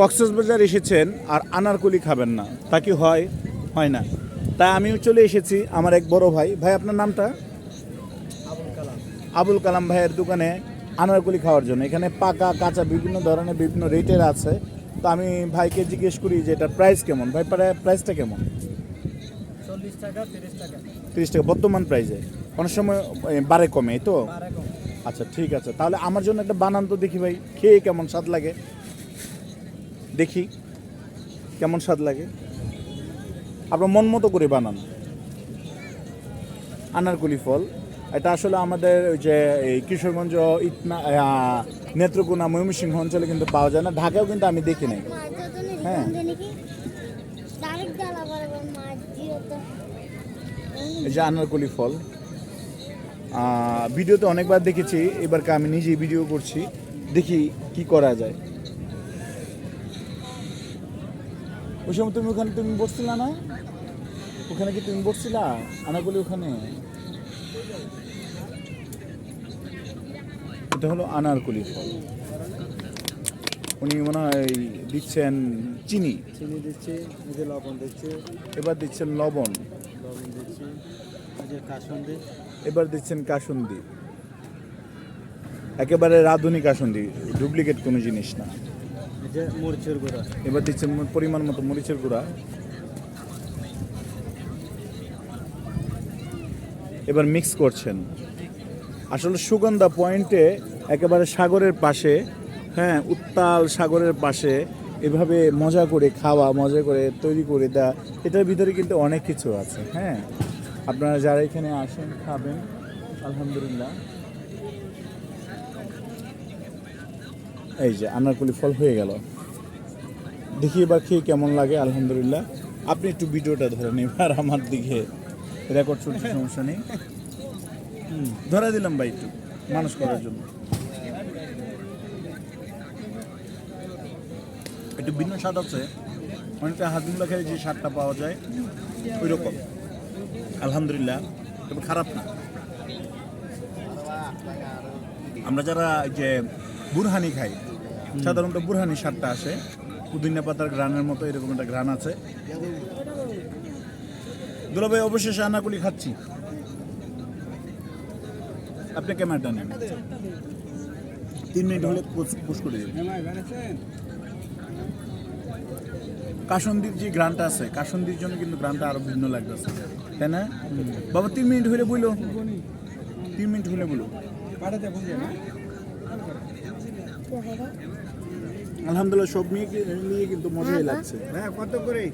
কক্সবাজার এসেছেন আর আনারকলি খাবেন না। তা কি হয়? হয় না। তাই আমিও চলে এসেছি আমার এক বড় ভাই। ভাই আপনার নামটা? আবুল কালাম। ভাইয়ের দোকানে আনারকলি খাওয়ার জন্য। এখানে পাকা কাঁচা বিভিন্ন ধরনের বিভিন্ন রেটের আছে। তো আমি ভাইকে জিজ্ঞেস করি যে এটার প্রাইস কেমন? ভাই প্রাইসটা কেমন? চল্লিশ টাকা তিরিশ টাকা। বর্তমান প্রাইসে অনেক সময় বাড়ে কমে তো? আচ্ছা ঠিক আছে। তাহলে আমার জন্য একটা বানান তো দেখি ভাই। খেয়ে কেমন স্বাদ লাগে? দেখি কেমন স্বাদ লাগে। আপনার মন মতো করে বানান। আনারকলি ফল। এটা আসলে আমাদের ওই যে এই কিশোরগঞ্জ ইটনা নেত্রকোনা, ময়মনসিংহ অঞ্চলে কিন্তু পাওয়া যায় না। ঢাকাও কিন্তু আমি দেখি নাই। হ্যাঁ। এই যে আনারকলি ফল। ভিডিওতে অনেকবার দেখেছি। এবারকে আমি নিজেই ভিডিও করছি। দেখি কি করা যায়। ওই সময় তুমি ওখানে তুমি বসছিলা না? ওখানে কি তুমি বসছিলা? আনারকলি ওখানে। এটা হলো আনারকলি ফল উনি মনে হয় দিচ্ছেন চিনি। চিনি দিচ্ছে যে লবণ দিচ্ছে। এবার দিচ্ছেন লবণ। লবণ দিচ্ছে যে কাসন্দি। এবার দিচ্ছেন কাসুন্দি। একেবারে রাঁধুনি কাসুন্দি ডুপ্লিকেট কোনো জিনিস না। মরিচের গুঁড়া। এবার দিচ্ছেন পরিমাণ মতো মরিচের গুঁড়া। এবার মিক্স করছেন। আসলে সুগন্ধা পয়েন্টে একেবারে সাগরের পাশে হ্যাঁ উত্তাল সাগরের পাশে এভাবে মজা করে খাওয়া, মজা করে তৈরি করে দেওয়া এটার ভিতরে কিন্তু অনেক কিছু আছে হ্যাঁ। আপনারা যারা এখানে আসেন, খাবেন, আলহামদুলিল্লাহ। এই যে আনারকলি ফল হয়ে গেল। দেখি এবার খেয়ে কেমন লাগে, আলহামদুলিল্লাহ। আপনি একটু ভিডিওটা ধরে নিন আর আমার দিকে রেকর্ড চলছে সমস্যা নেই। ধরে দিলাম ভাই একটু, মানুষ করার জন্য। একটু ভিন্ন স্বাদ আছে। অনেকটা হাজমুল্লা খেয়ে যে স্বাদটা পাওয়া যায় ওই রকম আলহামদুলিল্লাহ, তবে খারাপ না। আমরা যারা যে বুরহানি খাই সাধারণত বুরহানি স্বাদটা আসে। পুদিনা পাতার গ্রানের মতো এরকম একটা গ্রান আছে। দুলাভাই অবশেষে আনাকুলি খাচ্ছি। আপনি ক্যামেরাটা নেন। তিন মিনিট হলে পুশ করে দেবেন। কাসন্দির যে গ্রানটা আছে, কাসন্দির জন্য কিন্তু গ্রানটা আরও ভিন্ন লাগতেছে তাই না? বাবা, তিন মিনিট হলে বইলো। তিন মিনিট হলে বলো আলহামদুলিল্লাহ সব নিয়ে নিয়ে কিন্তু মজাই লাগছে। হ্যাঁ কত করে